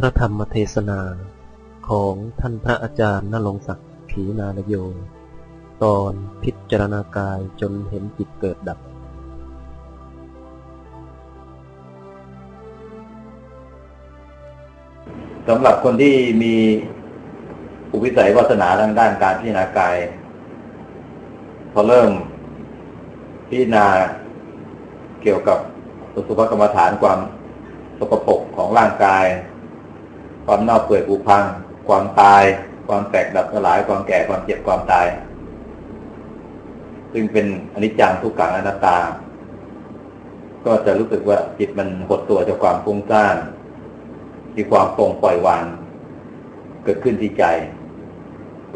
พระธรรมเทศนาของท่านพระอาจารย์นรงศักดิ์ขีนารโย ตอนพิจารณากายจนเห็นจิตเกิดดับ สำหรับคนที่มีอุปิสัยวาสนาทางด้านการพิจารณากาย พอเริ่มพิจารณาเกี่ยวกับสุภกรรมฐานความสกปรกของร่างกาย ความเน่าเปื่อยผุพัง ความตาย ความแตกดับสลาย ความแก่ความเจ็บความตาย ซึ่งเป็นอนิจจังทุกขังอนัตตา ก็จะรู้สึกว่าจิตมันหดตัวจากความฟุ้งซ่านมีความปลงปล่อยวางเกิดขึ้นที่ใจ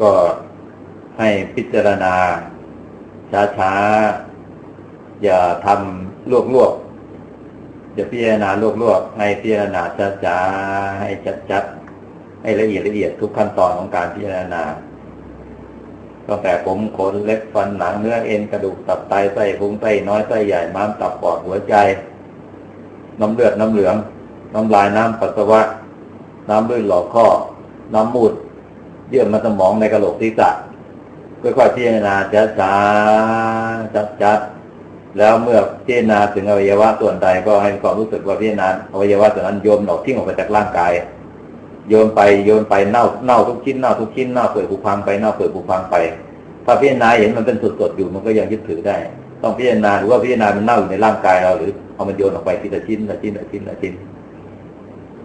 ก็ให้พิจารณาช้าๆ อย่าทำลวกๆ อย่าพิจารณาลวกๆให้พิจารณาช้าๆให้ชัดๆให้ละเอียดละเอียดทุกขั้นตอนของการพิจารณาตั้งแต่ผมขนเล็บฟันหนังเนื้อเอ็นกระดูกตับไตไส้พุงไส้น้อยไส้ใหญ่ม้ามตับปอดหัวใจ น้ำเลือดน้ำเหลือง น้ำลายน้ำปัสสาวะ น้ำเลือดหลอกข้อ น้ำมูด เยื่อมันสมองในกระโหลกศีรษะค่อยๆพิจารณาช้าๆชัดๆ แล้วเมื่อพิจารณาถึงอวัยวะส่วนใดก็ให้ความรู้สึกว่าพิจารณาอวัยวะส่วนนั้นโยนออกทิ้งออกไปจากร่างกาย โยนไปโยนไปเน่าเน่าทุกชิ้นเน่าทุกชิ้นเน่าเปื่อยผุพังไปเน่าเปื่อยผุพังไป ถ้าพิจารณาเห็นมันเป็นสดๆอยู่มันก็ยังยึดถือได้ ต้องพิจารณาหรือว่าพิจารณามันเน่าอยู่ในร่างกายเราหรือเอามันโยนออกไปทีละชิ้นละชิ้นละชิ้นละชิ้น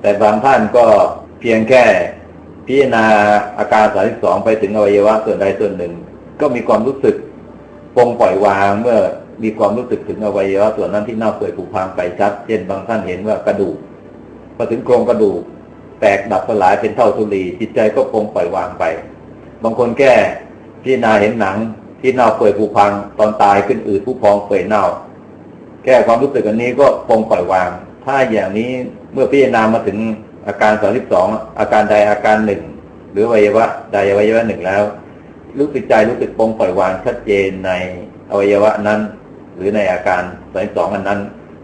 แต่บางท่านก็เพียงแค่พิจารณาอาการสามสิบสองไปถึงอวัยวะส่วนใดส่วนหนึ่ง ก็มีความรู้สึกปลงปล่อยวางเมื่อ มีความรู้สึกถึงอวัยวะส่วนนั้นที่เน่าเปื่อยผุพังไปชัด เช่นบางท่านเห็นว่ากระดูกพอถึงโครงกระดูก แตกดับสลายเป็นเท่าทุลีจิตใจก็ปลงปล่อยวางไป บางคนแก้พิจารณาเห็นหนัง ที่เน่าเปื่อยผุพังตอนตายขึ้นอืดผู้พองเปื่อยเน่า แก้ความรู้สึกอันนี้ก็ปลงปล่อยวาง ถ้าอย่างนี้เมื่อพิจารณามาถึงอาการสองสิบสองอาการใดอาการหนึ่งหรืออวัยวะใดอวัยวะหนึ่งแล้ว รู้สึกใจรู้สึกปลงปล่อยวางชัดเจนในอวัยวะนั้น หรือในอาการสองสองอันนั้น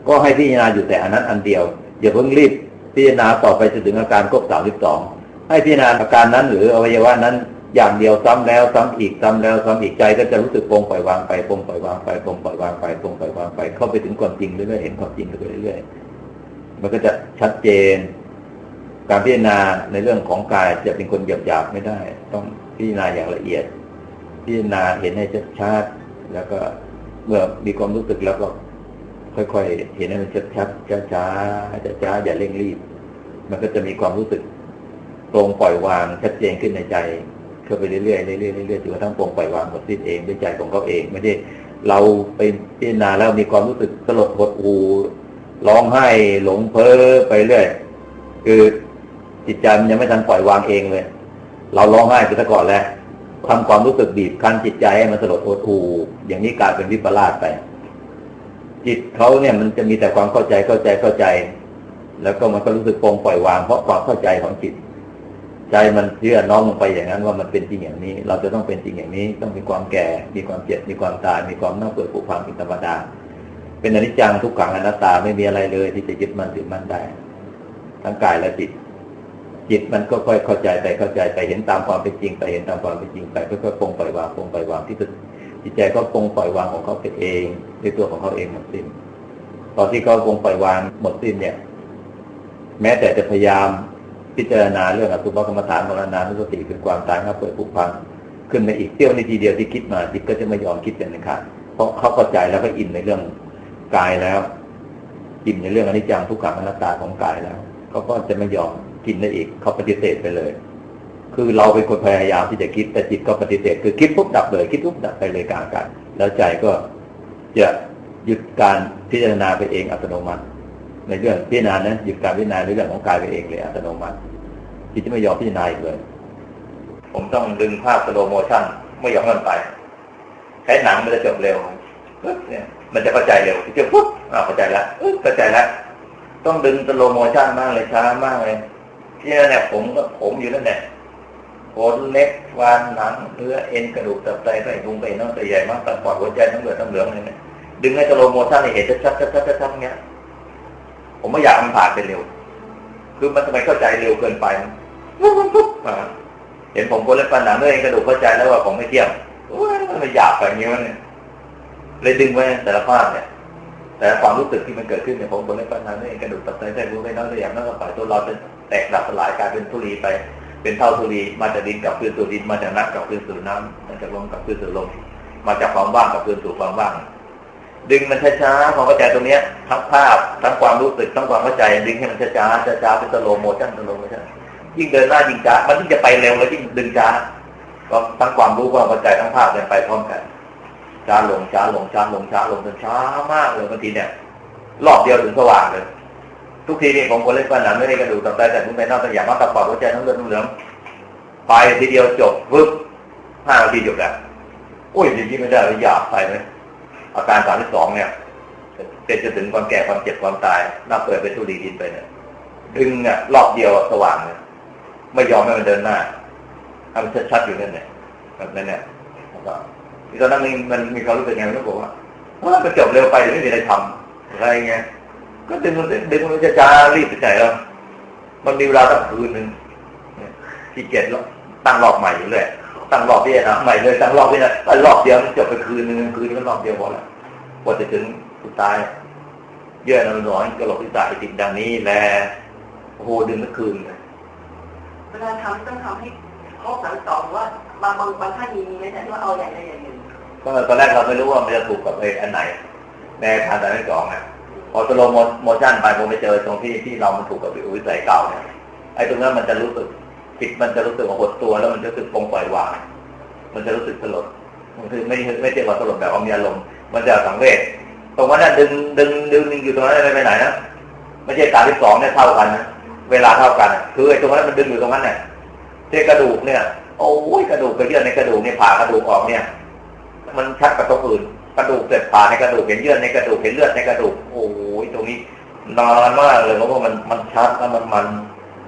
ก็ให้พิจารณาอยู่แต่อันนั้นอันเดียวอย่าเพิ่งรีบพิจารณาต่อไปจนถึงอาการครบสามสิบสองให้พิจารณาอาการนั้นหรืออวัยวะนั้นอย่างเดียวซ้ำแล้วซ้ำอีกซ้ำแล้วซ้ำอีกใจก็จะรู้สึกปลงปล่อยวางไปปลงปล่อยวางไปปลงปล่อยวางไปปลงปล่อยวางไป เข้าไปถึงความจริงเรื่อยๆเห็นความจริงเรื่อยๆมันก็จะชัดเจน การพิจารณาในเรื่องของกายจะเป็นคนหยาบๆไม่ได้ ต้องพิจารณาอย่างละเอียด พิจารณาเห็นให้ชัดๆแล้วก็ เมื่อมีความรู้สึกแล้วก็ค่อยๆ เห็นให้มันชัดๆช้าๆช้าๆอย่าเร่งรีบ มันก็จะมีความรู้สึกตรงปล่อยวางชัดเจนขึ้นในใจเข้าไปเรื่อยๆเรื่อยๆเรื่อยๆจนกระทั่งปรงปล่อยวางหมดสิ้นเองด้วยใจของเขาเองไม่ได้เราไปพิจารณาแล้วมีความรู้สึกสลดหดหูร้องไห้หลงเพ้อไปเรื่อยคือจิตใจมันยังไม่ทันปล่อยวางเองเลย เราร้องไห้ไปซะก่อนแล้ว ทำความรู้สึกบีบคั้นจิตใจให้มันสลดหดหูอย่างนี้กลายเป็นวิปลาสไป จิตเขาเนี่ยมันจะมีแต่ความเข้าใจเข้าใจเข้าใจ แล้วก็มันก็รู้สึกปรงปล่อยวางเพราะความเข้าใจของจิต ใจมันเชื่อน้อมลงไปอย่างนั้นว่ามันเป็นจริงอย่างนี้ เราจะต้องเป็นจริงอย่างนี้ ต้องมีความแก่ มีความเจ็บมีความตาย มีความน่าเปื่อยผุพังเป็นธรรมดา เป็นอนิจจังทุกขังอนัตตาไม่มีอะไรเลย ที่จะยึดมันถือมันได้ ทั้งกายและจิต จิตมันก็ค่อยเข้าใจไปเข้าใจไปเห็นตามความเป็นจริงไปเห็นตามความเป็นจริงไปค่อยๆปรงปล่อยวางปรงปล่อยวางที่สุดจิตใจก็ปรงปล่อยวางของเขาไปเองด้วยตัวของเขาเองหมดสิ้นตอนที่เขาปรงปล่อยวางหมดสิ้นเนี่ย แม้แต่จะพยายามพิจารณาเรื่องอสุภกรรมฐานมรณานุสติคือความตายครับเปิดผุพังขึ้นมาอีกเที่ยวในทีเดียวที่คิดมาจิตก็จะไม่ยอมคิดเป็นนะครับเพราะเขาเข้าใจแล้วก็อินในเรื่องกายแล้วอินในเรื่องอนิจจังทุกขังอนัตตาของกายแล้วเขาก็จะไม่ยอม กินได้อีกเขาปฏิเสธไปเลย คือเราเป็นคนพยายามที่จะคิดแต่จิตก็ปฏิเสธ คือคิดปุ๊บดับเลย คิดปุ๊บดับไปเลยกลางกันแล้วใจก็จะหยุดการพิจารณาไปเองอัตโนมัติ ในเรื่องพิจารณานะหยุดการพิจารณาในเรื่องของกายไปเองเลยอัตโนมัติจิตจะไม่ยอมพิจารณาอีกเลย ผมต้องดึงภาพสโลโมชั่นไม่ยอมมันไปใช้หนังมันจะจบเร็วปึ๊บเนี่ยมันจะเข้าใจเร็วที่จะปุ๊บอ่าเข้าใจแล้วเข้าใจแล้วต้องดึงสโลโมชั่นมากเลยช้ามากเลย ที่นั่นเนี่ยผมก็ผมอยู่นั่นแหละขนเล็กฟันหนังเนื้อเอ็นกระดูกตับไตไส้พุงไปน้องไตใหญ่มากตับปอดหัวใจทั้งเหลือทั้งเหลืองเลยเนี่ยดึงให้สโลโมชั่นให้เห็นชัดๆชัดๆชัดเงี้ย ผมไม่อยากมันผ่านไปเร็ว คือมันทำไมเข้าใจเร็วเกินไปปุ๊บปุ๊บเห็นผมคนเล่นปัญหาเมื่อกระดูกเข้าใจแล้วว่าผมไม่เที่ยงมันหยาบไปอย่างนี้วะเนี่ยเลยดึงไว้แต่ละภาพเนี่ยแต่ความรู้สึกที่มันเกิดขึ้นเนี่ยผมคนเล่นปัญหาเมื่อกระดูกตับไตไส้พุงไส้น้ำไส้ใหญ่น้ำกระป๋ายตัวเราจะ แตกดับสลายกลายเป็นทุลีไป เป็นเท่าทุลีมาจากดินกับคืนสู่ดิน มาจากน้ำกับคืนสู่น้ำมาจากลมกับคืนสู่ลมมาจากความว่างกับคืนสู่ความว่าง ดึงมันช้าๆความเข้าใจตรงเนี้ยทั้งภาพทั้งความรู้สึกทั้งความเข้าใจ ดึงให้มันช้าๆช้าๆเป็นสโลโมชั่นสโลโมชั่นยิ่งเดินหน้ายิ่งช้ามันยิ่งจะไปเร็วแล้วยิ่งดึงช้าก็ทั้งความรู้ความเข้าใจทั้งภาพเนี่ยไปพร้อมกันช้าลงช้าลงช้าลงช้าลงจนช้ามากเลยบางทีเนี่ยรอบเดียวถึงสว่างเลย ทุกทีนี่ผมคนเล่นปัญหาไม่ได้กระดูกตับไตแต่ผมไปนอกตัวอย่างมากตับปอดหัวใจทั้งเลือดทั้งเหลืองไปทีเดียวจบปึ๊บห้านาทีจบแล้วโอ้ยจริงๆไม่ได้เลยอยากไปไหมอาการสามที่สองเนี่ยเป็นจะถึงความแก่ความเจ็บความตายน่าเปิดเป็นทุลีดินไปเนี่ยดึงอะรอบเดียวสว่างเลยไม่ยอมให้มันเดินหน้าทำชัดๆอยู่นั่นเนี่ยแบบนั้นเนี่ยแล้วก็ตอนนั้นมันมันมีความรู้สึกไงมันก็บอกว่าว่ามันจบเร็วไปไม่มีอะไรทำอะไรเงี้ย ก็ดึงมันดึงมันจะจ้ารีบไปไหนแล้วมันมีเวลาตั้งคืนหนึ่งที่เกียจตั้งรอบใหม่อยู่เลยตั้งรอบพี่นะใหม่เลยตั้งรอบพี่นะตั้งรอบเดียวมันจบไปคืนนึงคืนนี้ก็รอบเดียวพอแล้วกว่าจะถึงสุดท้ายเยื่อน้ำร้อนกระโหลกที่ตายติดดังนี้แลโอ้โหดึงทั้งคืนเลยเวลาทำต้องทำให้ครบสามสองว่าบางบางบางท่านมีมีไหมแต่ว่าเอาอย่างใดอย่างหนึ่งก็ตอนแรกเราไม่รู้ว่ามันจะถูกกับไอ้อันไหนในทางแต่ที่สองนะ พอสโลโมชั่นไปผมไปเจอตรงที่ที่เรามันถูกกับวิสัยเก่าเนี่ยไอ้ตรงนั้นมันจะรู้สึกจิตมันจะรู้สึกว่าหดตัวแล้วมันจะรู้สึกปงปล่อยวาง มันจะรู้สึกสลดมันคือไม่ไม่ใช่ว่าสลดแบบเอามีอารมณ์มันจะสังเวชตรงนั้นดึงดึงดึงอยู่ตรงนั้นไม่ไปไหนนะไม่ใช่การที่สองเนี่ยเท่ากันนะเวลาเท่ากัน คือไอ้ตรงนั้นมันดึงอยู่ตรงนั้นเนี่ยที่กระดูกเนี่ยโอ้ยกระดูกกระเยื่อในกระดูกเนี่ยผ่ากระดูกออกเนี่ย มันชัดกับตรงอื่น กระดูกเสร็จผ่าในกระดูกเห็นเยื่อในกระดูกเห็นเลือดในกระดูกโอ้ยตรงนี้นานมากเลยเพราะว่ามันมันชัดแล้วมันมัน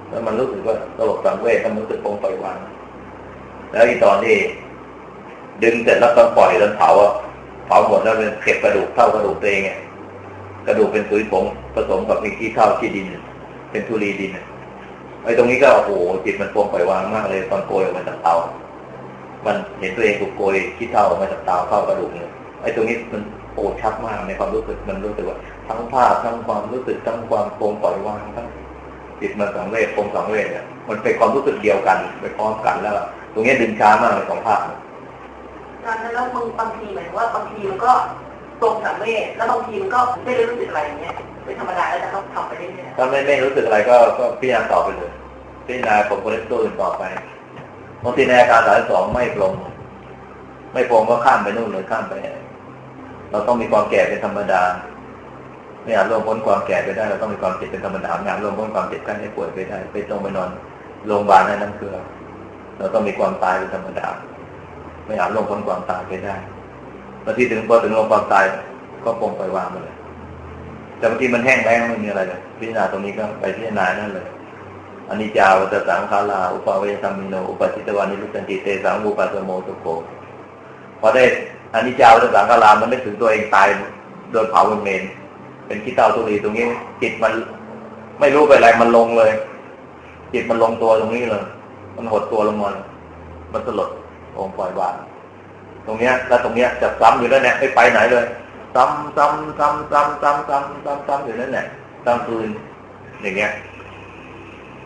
แล้วมันรู้สึกว่าตลกสังเวชมันรู้สึกปรงปล่อยวางแล้วอีตอนที่ดึงเสร็จแล้วต้องปล่อยแล้วเผาอะเผาหมดแล้วเป็นเก็บกระดูกเท่ากระดูกตัวเองกระดูกเป็นปุ๋ยผงผสมกับมีขี้เท่าขี้ดิน เป็นทุลีดินไอ้ตรงนี้ก็โอ้โหจิตมันปรงปล่อยวางมากเลยตอนโกยออกมาจากเตามันเห็นตัวเองถูกโกยขี้เท่าออกมาจากเตาเข้ากระดูกเนี่ย ไอ้ตรงนี้มันโอ้ชัดมากในความรู้สึกมันรู้สึกว่าทั้งภาพทั้งความรู้สึกทั้งความโปร่งปล่อยวางทั้งจิตมันสังเวชปรงสังเวชเนี่ยมันเป็นความรู้สึกเดียวกันไปพร้อมกันแล้ว ตรงนี้ดึงช้ามากเลยสองภาพการนั้นแล้วบางบางทีหมายว่าบางทีมันก็ตรงสังเวชแล้วบางทีมันก็ไม่ได้รู้สึกอะไรอย่างเงี้ยเป็นธรรมดาแล้วแต่ต้องทำไปเรื่อยถ้าไม่ไม่รู้สึกอะไรก็ก็พิจารณาต่อไปเลยพิจารณาผมคนเล่นตัวอื่นต่อไปบางทีในอาการสายสองไม่ปรงไม่ปรงก็ข้ามไปนู่นเลยข้ามไป เราต้องมีความแก่เป็นธรรมดา ไม่อาจล่วงพ้นความแก่ไปได้ เราต้องมีความเจ็บเป็นธรรมดาไม่อาจล่วงพ้นความเจ็บไข้ให้ป่วยไปได้ ไปตรงไปนอนโรงพยาบาลนั่นนั่นคือเราต้องมีความตายเป็นธรรมดา ไม่อาจล่วงพ้นความตายไปได้บางทีถึงพอถึงลงความตายก็ปรงไปวางไปเลยแต่บางทีมันแห้งแล้งไม่มีอะไรเลยพิจารณาตรงนี้ก็ไปพิจารณานั่นเลยอันนี้จาวัตสังขาราอุปาเวสัมมิโนอุปจิตวานิรุสันติเตสังอุปาสโมตุโกพอได้ อันนี้จาวัตสังขารามันไม่ถึงตัวเองตายโดนเผาบนเมน เป็นขี้เต่าตุลีตรงนี้จิตมันไม่รู้ไปอะไรมันลงเลย จิตมันลงตัวตรงนี้เลย มันหดตัวลงมามันสลดองปล่อยวาง ตรงเนี้ย แล้วตรงเนี้ยจะซ้ำอยู่นั่นแหละไม่ไปไหนเลย ซ้ำซ้ำซ้ำซ้ำซ้ำซ้ำซ้ำซ้ำอยู่นั่นแหละกลางคืนอย่างเงี้ย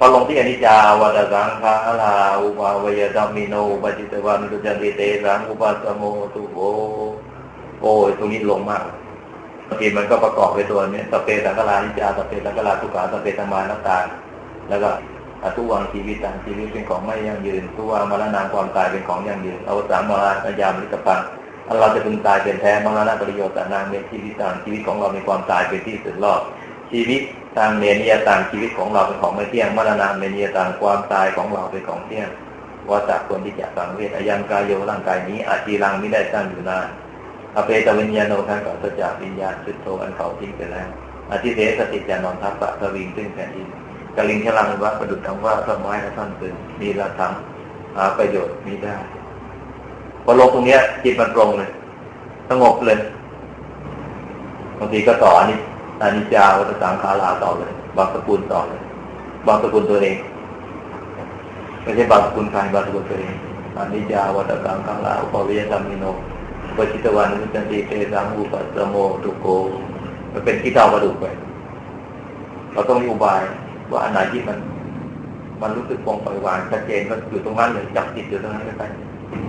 พอลงที่อนิจจาวัฏสังขาราอุปาวยดัมมิโนปจิตวานุจันติเตสังอุปาสโมตุโบโอ้ยตรงนี้ลงมากบางทีมันก็ประกอบไปตัวนี้สเปสังขารานิจจาสเปสังขาราทุกขาสเปธรรมานัตตาแล้วก็อทุวังชีวิตต่างชีวิตเป็นของไม่ยั่งยืนทุวังมรณะความตายเป็นของยั่งยืนอวสานมรณะยามฤตปังอันเราจะพึงตายเป็นแท้มรณะประโยชน์แต่นางเมชีวิตต่างชีวิตของเรามีความตายเป็นที่สุดรอดชีวิต ทางเมนียต่างชีวิตของเราเป็นของไม่เที่ยงมรณะเมนียต่างความตายของเราเป็นของเที่ยงว่าจากคนที่จะสังเวชอายันกายโยร่างกายนี้อาจีรังไม่ได้ตั้งอยู่นานอเปตวิญญาโนทางก่อนจากวิญญาณชุดโทอันเขาทิ้งไปแล้วอาทิเทสติจานอนทัพปะสวิงซึ่งแผ่นดินกลิงชลังว่าประดุจทั้งว่าต้นไม้และท่อนปืนมีละทั้งหาประโยชน์มีได้พอลงตรงเนี้ยจิตมันตรงเลยสงบเลยบางทีก็ต่ออันนี้ อานิจจาวัฏสังขาราต่อเลยบางสกุลต่อเลยบางสกุลตัวเองไม่ใช่บางสกุลใครบางสกุลตัวเองอนิจจาวัตตังขังลาอุปวิยธรรมิโนอุปจิตวันมุจันติเตสังอุปสโมตุโกมันเป็นที่เท่ากระดูกไป เราต้องมีอุบายว่าอันไหนที่มัน มันรู้สึกปรงปล่อยวางชัดเจนก็อยู่ตรงนั้นเลยจับจิตอยู่ตรงนั้นไป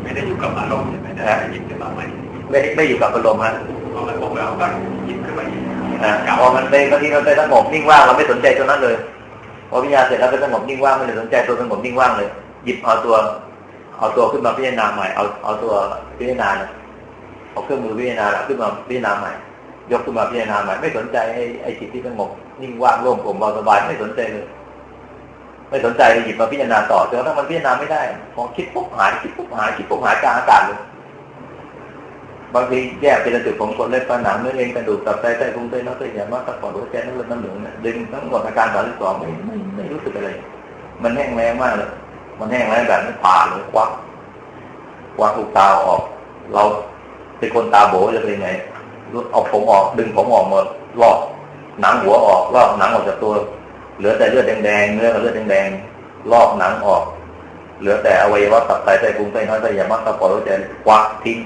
ไม่ได้อยู่กับอารมณ์ใช่ไหมแต่หยิบขึ้นมาใหม่ไม่ไม่อยู่กับอารมณ์ฮะพอมันพบแล้วก็หยิบขึ้นมาอีก อ่าพอมันเป็นบางทีเราไปสงบนิ่งว่างเราไม่สนใจตัวนั้นเลยพอพิจารณาเสร็จแล้วไปสงบนิ่งว่างไม่ได้สนใจตัวสงบนิ่งว่างเลย หยิบเอาตัว เอาตัวขึ้นมาพิจารณาใหม่เอาเอาตัวพิจารณาเอาเครื่องมือพิจารณาขึ้นมาพิจารณาใหม่ ยกขึ้นมาพิจารณาใหม่ไม่สนใจไอ้ไอ้จิตที่สงบนิ่งว่างโล่งโปร่งเบาสบายไม่สนใจเลยไม่สนใจหยิบมาพิจารณาต่อจนกระทั่งมันพิจารณาไม่ได้พอคิดปุ๊บหายคิดปุ๊บหายคิดปุ๊บหายกลางอากาศเลย บางทีแยกเป็นจุดของคนเล็บฟันหนังเนื้อเอ็นกระดูกตับไตไส้พุงไตน้ำไตใหญ่มากตะปอดหัวใจน้ำเลือดน้ำเหลืองเนี่ยดึงทั้งหมดอาการสามสิบสองไม่ไม่ไม่รู้สึกอะไร มันแห้งแรงมากเลยมันแห้งแรงแบบนี้ผ่าเลยควักควักลูกตาออก เราเป็นคนตาโบจะเป็นไงเอาผมออกดึงผมออกหมดลอกหนังหัวออกลอกหนังออกจากตัวเหลือแต่เลือดแดงๆเนื้อกับเลือดแดงๆลอกหนังออก เหลือแต่อวัยวะตับไตไส้พุงไตน้อยไตใหญ่มากตะปอดหัวใจควักทิ้ง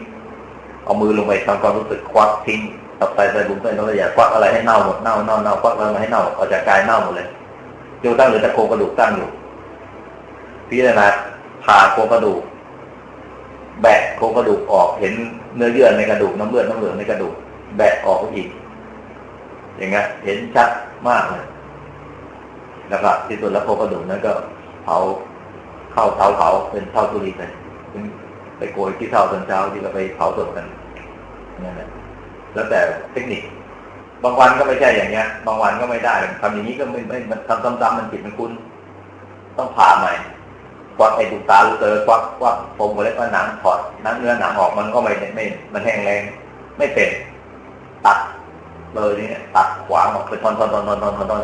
เอามือลงไปทำความรู้สึกควักทิ้งตับไตไส้พุงไตน้อยอย่าควักอะไรให้เน่าหมดเน่าเน่าเน่าควักอะไรมาให้เน่าออกจากกายเน่าหมดเลยจนตั้งเหลือแต่โครงกระดูกตั้งอยู่ พิจารณาผ่าโครงกระดูก แบะโครงกระดูกออกเห็นเนื้อเยื่อในกระดูกน้ำเลือดน้ำเหลืองในกระดูก แบะออกอีก อย่างเงี้ยเห็นชัดมากเลยแล้วก็ที่สุดแล้วโครงกระดูกนั้นก็เผาเข้าเตาเผาเป็นเท่าทุลีไป ไปโกยที่เท่าตอนเช้าที่เราไปเผาศพกันนั่นแหละแล้วแต่เทคนิค บางวันก็ไม่ใช่อย่างเงี้ย บางวันก็ไม่ได้ทำอย่างนี้ก็ไม่ไม่มันทำซ้ำๆมันผิดมันคุ้น ต้องผ่าใหม่ควักไอ้ดูตาลูกเตอควักควักผมก็เลยว่าหนังถอดหนังเนื้อหนังออกมันก็ไม่ไม่ มันแห้งแรงไม่เป็นตัดเลยนี่ตัดขวางออกเป็นท่อนๆ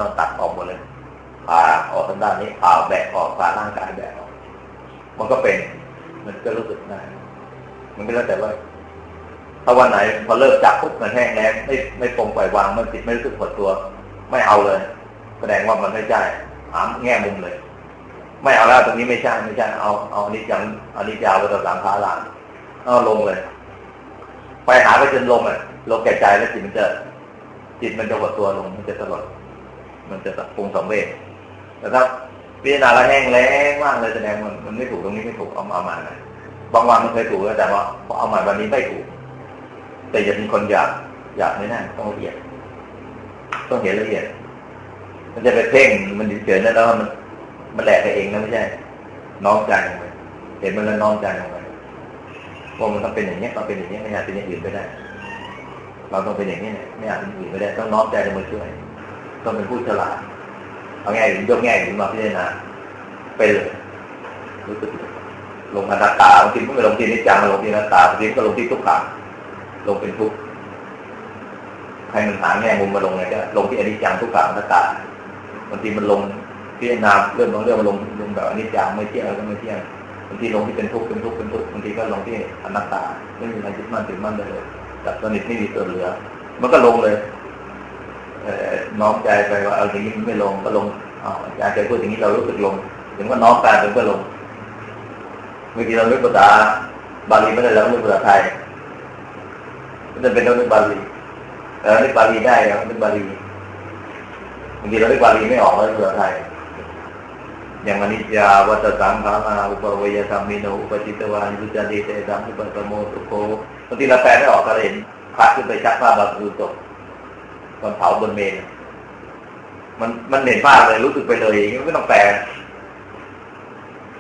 ๆๆๆๆตัดออกหมดเลยผ่าออกทางด้านนี้ผ่าแบกออกผ่าร่างกายแบกออก มันก็เป็น มันก็รู้สึกได้มันก็แล้วแต่ว่าถ้าวันไหนพอเลิกจับปุ๊บมันแห้งแล้งไม่ไม่ปรงปล่อยวางมันติดไม่รู้สึกหดตัว ไม่เอาเลย แสดงว่ามันไม่ใช่ถามแง่มุมเลย ไม่เอาแล้วตรงนี้ไม่ใช่ไม่ใช่เอาเอาอันนี้จังอันนี้ยาวไปต่อสามขาลานเอาลงเลย ไปหาไปจนลงอะลงแก่ใจแล้วจิตมันจะจิตมันจะหดตัวลงมันจะสลดมันจะปรุงสองเวทแต่ถ้า พิจารณาแล้วแห้งแล้งมากเลยแสดงมันมันไม่ถูกตรงนี้ไม่ถูกเอามาเอามานะบางวันมันเคยถูกแต่ว่าพอเอามาวันนี้ไม่ถูก แต่อย่าเป็นคนอยากอยากไม่น่าต้องละเอียดต้องเห็นละเอียด มันจะไปเพ่งมันเฉยๆนะแล้วมันมันแหลกไปเองนะไม่ใช่น้อมใจลงไปเห็นมันแล้วน้อมใจลงไปว่ามันต้องเป็นอย่างนี้ต้องเป็นอย่างนี้ไม่อยากเป็นอย่างอื่นไม่ได้ เราต้องเป็นอย่างนี้ไม่อยากเป็นอื่นไม่ได้ต้องน้อมใจลงมาช่วยต้องเป็นผู้ฉลาด เอาง่ายยกแง่ถึงมาพิจารณาไปเลยรู้สึกลงอนัตตาบางทีก็ไปลงที่นิจจังมาลงที่อนัตตาบางทีก็ลงที่ทุกขังลงเป็นทุกข์ให้มันหาแง่มุมมาลงไงก็ลงที่อนิจจังทุกขังอนัตตาบางทีมันลงพิจารณาเรื่องบางเรื่องมันลงลงแบบอนิจจังไม่เที่ยงก็ไม่เที่ยงบางทีลงที่เป็นทุกข์เป็นทุกข์เป็นทุกข์บางทีก็ลงที่อนัตตาไม่มีอะไรยึดมั่นถือมั่นเลยจับสนิทไม่มีตัวเหลือ มันก็ลงเลย น้อมใจไปว่าเอาอย่างนี้มันไม่ลงก็ลงอาจารย์เคยพูดอย่างนี้เรารู้สึกลงถึงว่าน้อมกายเป็นก็ลงบางทีเราเรียกภาษาบาลีไม่ได้เราเรียกภาษาไทยมันจะเป็นเราเรียกบาลีแต่เราเรียกบาลีได้เราเรียกบาลีบางทีเราเรียกบาลีไม่ออกเราเรียกภาษาไทยอย่างอนิจจาวัตสังขาราอุปเวยธรรมิโนอุปจิตวานุจติเตสังอุปสมโมตุโกบางทีเราแปลไม่ออกก็เห็นพระขึ้นไปชักผ้าบาปูตก ตอนเผาบนเมน มันมันเห็นภาพเลยรู้สึกไปเลยอย่างนี้ไม่ต้องแปล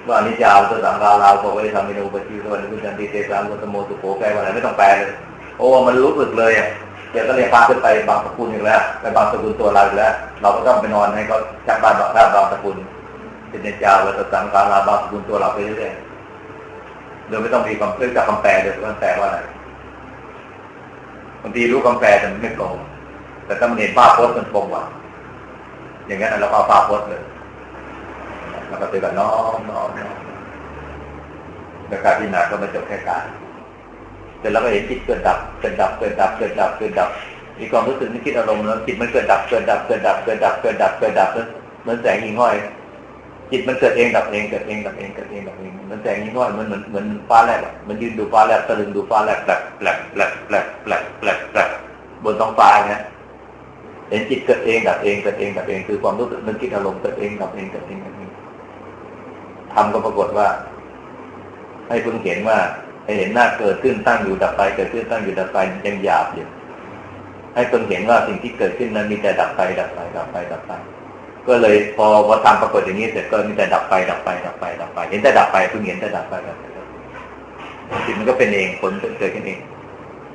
ว่าอนิจจาวตัวสังกาลาวบอกว่าได้ทำเมนูปฏิวัติพุทธันติเตสามวัตโมสุโขแปลว่าอะไรไม่ต้องแปลเลยโอ้มันรู้สึกเลยอะเดี๋ยวก็เรียกพาขึ้นไปบางสกุลอีกแล้วไปบางสกุลตัวเราอีกแล้ว เราก็ต้องไปนอนให้เขาชักบ้านบางท่าบางสกุลเป็นเนจาวตัวสังกาลาบางสกุลตัวเราไปเรื่อยๆโดยไม่ต้องมีความเรื่องจากคำแปลเดี๋ยวมันแปลว่าอะไรบางทีรู้คำแปลแต่มันไม่ตรง แต่ถ้ามันเห็นภาพโพสมันตรงกว่าอย่างนั้นเราก็เอาภาพโพสเลยแล้วก็ตือกันน้อมน้อมน้อมแล้วการพิจารณาก็ไม่จบแค่การแต่เราก็เห็นจิตเกิดดับเกิดดับเกิดดับเกิดดับเกิดดับ มีความรู้สึกนึกคิดอารมณ์แล้วจิตมันเกิดดับเกิดดับเกิดดับเกิดดับเกิดดับเกิดดับเหมือนแสงหิ่งห้อย จิตมันเกิดเองดับเองเกิดเองดับเองเกิดเองดับเองเหมือนแสงหิ่งห้อยมือนเหมือนเหมือนฟ้าแลบมันยืนดูฟ้าแลบตะลึงดูฟ้าแลบแลกแปลกแปลกแปลกแปลกแปลกแปลกบนท้องฟ้าเนี่ย เห็นจิตเกิดเองดับเองเกิดเองดับเองคือความรู้สึกนึกคิดอารมณ์เกิดเองดับเองเกิดเองดับเองทำก็ปรากฏว่า ให้เพิ่งเห็นว่าให้เห็นหน้าเกิดขึ้นตั้งอยู่ดับไปเกิดขึ้นตั้งอยู่ดับไปยังหยาบอยู่ให้เพิ่งเห็นว่าสิ่งที่เกิดขึ้นนั้นมีแต่ดับไป ดับไป ดับไปดับไป ก็เลยพอวัทำปรากฏอย่างนี้เสร็จก็มีแต่ดับไป ดับไป ดับไป ดับไป เห็นแต่ดับไปเพิ่งเห็นแต่ดับไปดับไปจิตมันก็เป็นเองผลเกิดขึ้นเอง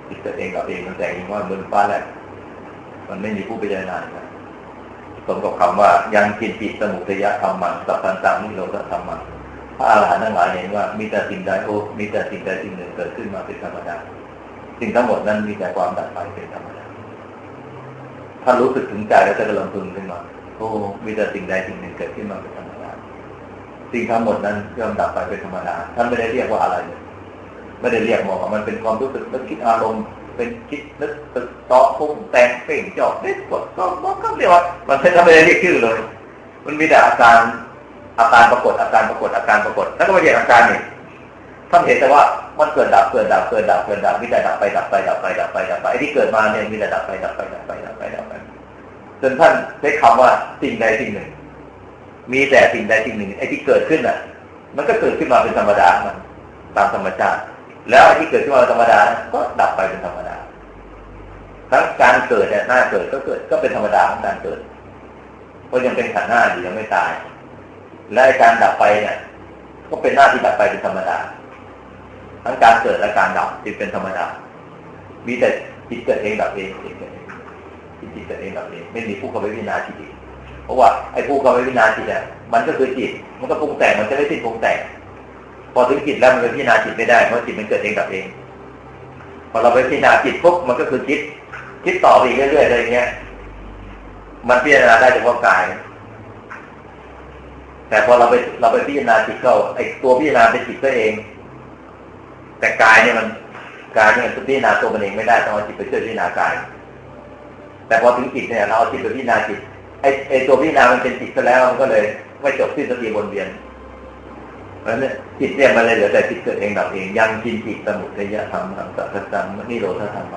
จิตเกิดเองดับเองมันแต่เองว่าบนฟ้าแหละ มันไม่มีผู้พิจารณานะสมกับคำว่ายังกินจิตสมุทยธรรมังสัพพันตังนิโรธธรรมังพระอรหันต์ทั้งหลายเห็นว่ามีแต่สิ่งใดโอ้มีแต่สิ่งใดสิ่งหนึ่งเกิดขึ้นมาเป็นธรรมดาสิ่งทั้งหมดนั้นมีแต่ความดับไปเป็นธรรมดาถ้ารู้สึกถึงใจแล้วจะกระลำพึงขึ้นมาโอ้มีแต่สิ่งใดสิ่งหนึ่งเกิดขึ้นมาเป็นธรรมดาสิ่งทั้งหมดนั้นย่อมดับไปเป็นธรรมดาท่านไม่ได้เรียกว่าอะไรเลยไม่ได้เรียกมองว่ามันเป็นความรู้สึกนึกคิดอารมณ์ เป็นคิดนึกตึกต่อพุ่งแต่งเปล่งจอกเด็กกดก็มันก็เรียกว่ามันไม่ได้เรียกชื่อเลย มันมีแต่อาการอาการปรากฏอาการปรากฏอาการปรากฏแล้วก็ไม่ใช่อาการนี่ท่านเห็นแต่ว่ามันเกิดดับเกิดดับเกิดดับเกิดดับมีแต่ดับไปดับไปดับไปดับไปดับไปไอที่เกิดมาเนี่ยมีแต่ดับไปดับไปดับไปดับไปดับไปจนท่านใช้คำว่าสิ่งใดสิ่งหนึ่ง มีแต่สิ่งใดสิ่งหนึ่งไอ้ที่เกิดขึ้นอะ มันก็เกิดขึ้นมาเป็นธรรมดามันตามธรรมชาติ แล้วไอ้ที่เกิดขึ้นมาธรรมดาก็ดับไปเป็นธรรมดาทั้งการเกิดเนี่ยหน้าเกิดก็เกิดก็เป็นธรรมดาของการเกิดเพราะยังเป็นขันหน้าอยู่ยังไม่ตาย และการดับไปเนี่ย ก็เป็นหน้าที่ดับไปเป็นธรรมดา ทั้งการเกิดและการดับจึงเป็นธรรมดา มีแต่จิตเกิดเองดับเองจิตเกิดเองจิตเกิดเองดับเองไม่มีผู้เข้าไปพิจารณาจิตอีเพราะว่าไอ้ผู้เข้าไปพิจารณาจิตเนี่ยมันก็คือจิต มันก็ปรุงแต่งมันจะไม่สิ้นปรุงแต่ง พอถึงจิตแล้วมันก็พิจารณาจิตไม่ได้เพราะจิตมันเกิดเองดับเอง พอเราไปพิจารณาจิตปุ๊บมันก็คือคิดคิดต่อไปเรื่อยๆอะไรเงี้ย มันพิจารณาได้เฉพาะกาย แต่พอเราไปเราไปพิจารณาจิตเข้าไอ้ตัวพิจารณาเป็นจิตตัวเอง แต่กายเนี่ยมันกายเนี่ยมันพิจารณาตัวมันเองไม่ได้ต้องเอาจิตไปช่วยพิจารณากาย แต่พอถึงจิตเนี่ยเราเอาจิตไปพิจารณาจิตไอ้ไอ้ตัวพิจารณามันเป็นจิตซะแล้วมันก็เลยไม่จบสิ้นสักทีวนเวียน เพราะนั้นจิตเนี่ยมันเลยเหลือแต่จิตเกิดเองดับเองยังกินจิตสมุทัยธรรมธรรมสัจจังนิโรธธรรม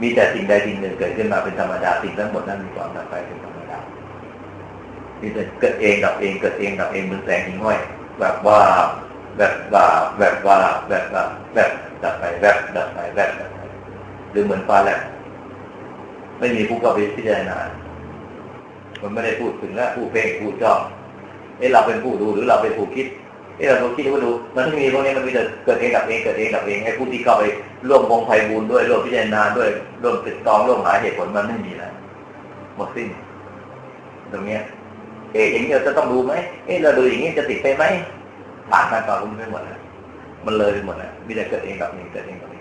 มีแต่สิ่งใดสิ่งหนึ่งเกิดขึ้นมาเป็นธรรมดาสิ่งทั้งหมดนั้นมีความดับไปเป็นธรรมดามีแต่เกิดเองดับเองเกิดเองดับเองเหมือนแสงหิ่งห้อยแบบว่าแบบว่าแบบว่าแบบว่าแบบดับไปแบบดับไปแบบดับไปหรือเหมือนฟ้าแลบไม่มีผู้เข้าไปพิจารณามันไม่ได้พูดถึงแล้วผู้เพ่งผู้จ้องเอ้เราเป็นผู้ดูหรือเราเป็นผู้คิด นี่เราลองคิดดูดู มันไม่มีพวกนี้มันมีแต่เกิดเองกับเองเกิดเองกับเองให้ผู้ที่เข้าไปร่วมวงไพบูลด้วยร่วมพิจารณาด้วยร่วมติดตองร่วมหาเหตุผลมันไม่มีแล้วหมดสิ้น ตรงเนี้ย เอ๊ะอย่างนี้เราจะต้องดูไหมเอ๊ะเราดูอย่างนี้จะติดไปไหมผ่านขั้นตอนพวกนี้ไปหมดแล้วมันเลยไปหมดแล้วมีแต่เกิดเองกับเองเกิดเองกับ